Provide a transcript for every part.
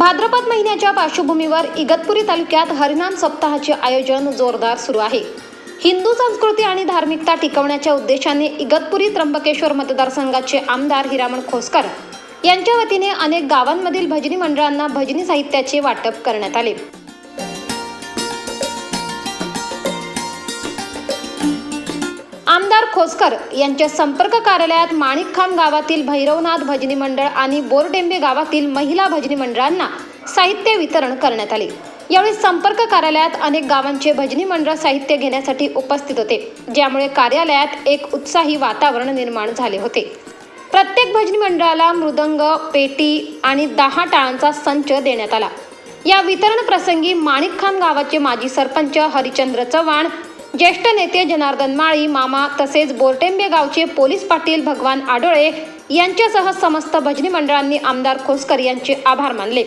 भाद्रपद महिन्याच्या पार्श्वभूमीवर इगतपुरी तालुक्यात हरिनाम सप्ताहाचे आयोजन जोरदार सुरू आहे. हिंदू संस्कृती आणि धार्मिकता टिकवण्याच्या उद्देशाने इगतपुरी त्र्यंबकेश्वर मतदारसंघाचे आमदार हिरामण खोसकर यांच्या वतीने अनेक गावांमधील भजनी मंडळांना भजनी साहित्याचे वाटप करण्यात आले. खोसकर यांच्या संपर्क कार्यालयात माणिकखांब गावातील भैरवनाथ भजनी मंडळ आणि बोरडेंबे गावातील महिला भजनी मंडळांना साहित्य वितरण करण्यात आले. यावेळी संपर्क कार्यालयात अनेक गावांचे भजनी मंडळ साहित्य घेण्यासाठी उपस्थित होते ज्यामुळे कार्यालयात एक उत्साही वातावरण निर्माण झाले होते. प्रत्येक भजनी मंडळाला मृदंग पेटी आणि दहा टाळांचा संच देण्यात आला. या वितरण प्रसंगी माणिकखांब गावाचे माजी सरपंच हरिचंद्र चव्हाण ज्येष्ठ नेते जनार्दन माळी मामा तसेच बोरटेंबे गावचे पोलीस पाटील भगवान आडोळे यांच्यासह समस्त भजनी मंडळांनी आमदार खोसकर यांचे आभार मानले.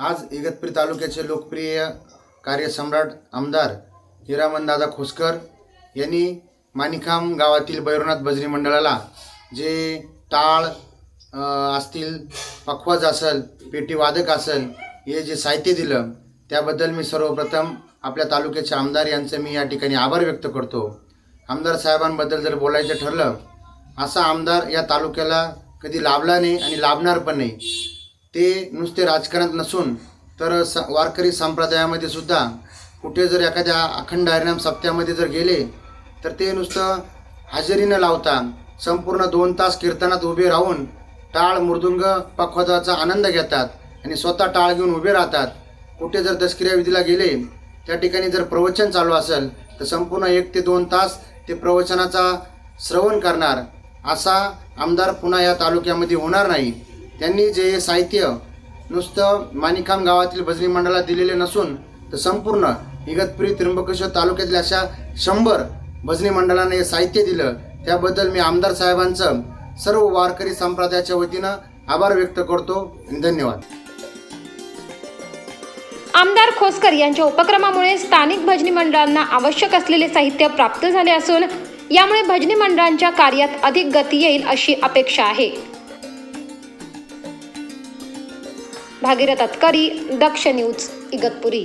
आज इगतपुरी तालुक्याचे लोकप्रिय कार्यसम्राट आमदार हिरामनदादा खोसकर यांनी माणिखाम गावातील भैरवनाथ भजनी मंडळाला जे टाळ असतील पखवाज असेल पेटी वादक असेल हे जे साहित्य दिलं त्याबद्दल मी सर्वप्रथम आपल्या तालुक्याचे आमदार यांचं मी या ठिकाणी आभार व्यक्त करतो. आमदार साहेबांबद्दल जर बोलायचं ठरलं असा आमदार या तालुक्याला कधी लाभला नाही आणि लाभणार पण नाही. ते नुसते राजकारणात नसून तर स वारकरी संप्रदायामध्ये सुद्धा कुठे जर एखाद्या अखंड हरिनाम सप्त्यामध्ये जर गेले तर ते नुसतं हजेरी न लावता संपूर्ण दोन तास कीर्तनात उभे राहून टाळ मृदुंग पक्वादाचा आनंद घेतात. आणि स्वतः टाळ घेऊन उभे राहतात. कुठे जर दसक्रिया विधीला गेले त्या ठिकाणी जर प्रवचन चालू असेल तर संपूर्ण एक ते दोन तास ते प्रवचनाचा श्रवण करणार. असा आमदार पुन्हा या तालुक्यामध्ये होणार नाही. त्यांनी जे साहित्य नुसतं माणिकाम गावातील भजनी मंडळाला दिलेले नसून तर संपूर्ण इगतपुरी त्र्यंबकेश्वर तालुक्यातील अशा शंभर भजनी मंडळांना हे साहित्य दिलं. त्याबद्दल मी आमदार साहेबांचं सर्व वारकरी संप्रदायाच्या वतीनं आभार व्यक्त करतो धन्यवाद. आमदार खोसकर यांच्या उपक्रमामुळे स्थानिक भजनी मंडळांना आवश्यक असलेले साहित्य प्राप्त झाले असून यामुळे भजनी मंडळांच्या कार्यात अधिक गती येईल अशी अपेक्षा आहे. भागीरथ अतकरी दक्ष न्यूज इगतपुरी.